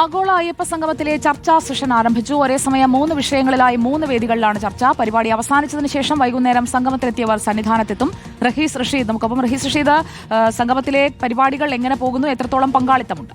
ആഗോള അയ്യപ്പ സംഗമത്തിലെ ചർച്ചാ സെഷൻ ആരംഭിച്ചു. ഒരേ സമയം മൂന്ന് വിഷയങ്ങളിലായി മൂന്ന് വേദികളിലാണ് ചർച്ച. പരിപാടി അവസാനിച്ചതിന് ശേഷം വൈകുന്നേരം സംഗമത്തിലെത്തിയവർ സന്നിധാനത്തെത്തും. റഹീസ് റഷീദ് നമുക്കൊപ്പം റഹീസ് റഷീദ് സംഗമത്തിലെ പരിപാടികൾ എങ്ങനെ പോകുന്നു? എത്രത്തോളം പങ്കാളിത്തമുണ്ട്?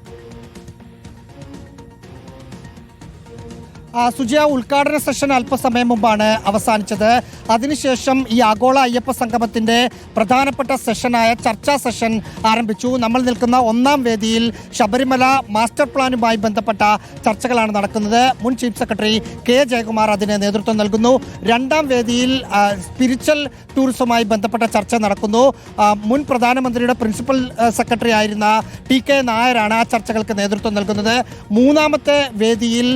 സുജയ ഉദ്ഘാടന സെഷൻ അല്പസമയം മുമ്പാണ് അവസാനിച്ചത്. അതിനുശേഷം ഈ ആഗോള അയ്യപ്പ സംഗമത്തിന്റെ പ്രധാനപ്പെട്ട സെഷനായ ചർച്ചാ സെഷൻ ആരംഭിച്ചു. നമ്മൾ നിൽക്കുന്ന ഒന്നാം വേദിയിൽ ശബരിമല മാസ്റ്റർ പ്ലാനുമായി ബന്ധപ്പെട്ട ചർച്ചകളാണ് നടക്കുന്നത്. മുൻ ചീഫ് സെക്രട്ടറി കെ ജയകുമാർ അതിന് നേതൃത്വം നൽകുന്നു. രണ്ടാം വേദിയിൽ സ്പിരിച്വൽ ടൂറിസവുമായി ബന്ധപ്പെട്ട ചർച്ച നടക്കുന്നു. മുൻ പ്രധാനമന്ത്രിയുടെ പ്രിൻസിപ്പൽ സെക്രട്ടറി ആയിരുന്ന ടി കെ നായരാണ് ആ ചർച്ചകൾക്ക് നേതൃത്വം നൽകുന്നത്. മൂന്നാമത്തെ വേദിയിൽ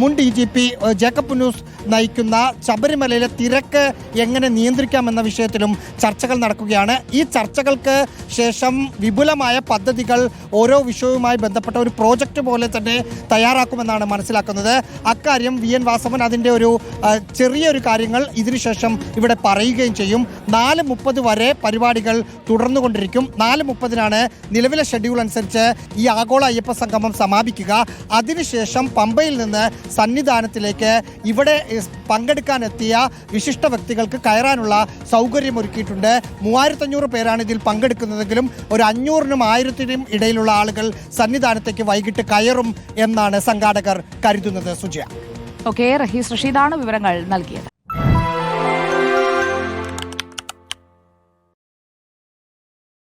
മുൻ ഡി ജി പി ജേക്കബ് ന്യൂസ് നയിക്കുന്ന ശബരിമലയിലെ തിരക്ക് എങ്ങനെ നിയന്ത്രിക്കാമെന്ന വിഷയത്തിലും ചർച്ചകൾ നടക്കുകയാണ്. ഈ ചർച്ചകൾക്ക് ശേഷം വിപുലമായ പദ്ധതികൾ ഓരോ വിഷയവുമായി ബന്ധപ്പെട്ട ഒരു പ്രോജക്റ്റ് പോലെ തന്നെ തയ്യാറാക്കുമെന്നാണ് മനസ്സിലാക്കുന്നത്. അക്കാര്യം വി എൻ വാസവൻ അതിന്റെ ഒരു ചെറിയൊരു കാര്യങ്ങൾ ഇതിനുശേഷം ഇവിടെ പറയുകയും ചെയ്യും. നാല് മുപ്പത് വരെ പരിപാടികൾ തുടർന്നുകൊണ്ടിരിക്കും. നാല് മുപ്പതിനാണ് നിലവിലെ ഷെഡ്യൂൾ അനുസരിച്ച് ഈ ആഗോള അയ്യപ്പ സംഗമം സമാപിക്കുക. അതിനുശേഷം പമ്പയിൽ നിന്ന് സന്നിധാനത്തിലേക്ക് ഇവിടെ പങ്കെടുക്കാനെത്തിയ വിശിഷ്ട വ്യക്തികൾക്ക് കയറാനുള്ള സൗകര്യമൊരുക്കിയിട്ടുണ്ട്. മൂവായിരത്തഞ്ഞൂറ് പേരാണ് ഇതിൽ പങ്കെടുക്കുന്നതെങ്കിലും ഒരു അഞ്ഞൂറിനും ആയിരത്തിനും ഇടയിലുള്ള ആളുകൾ സന്നിധാനത്തേക്ക് വൈകിട്ട് കയറും എന്നാണ് സംഘാടകർ കരുതുന്നത്. സുജയ. ഓക്കെ റഹീസ് റഷീദാണ് വിവരങ്ങൾ നൽകിയത്.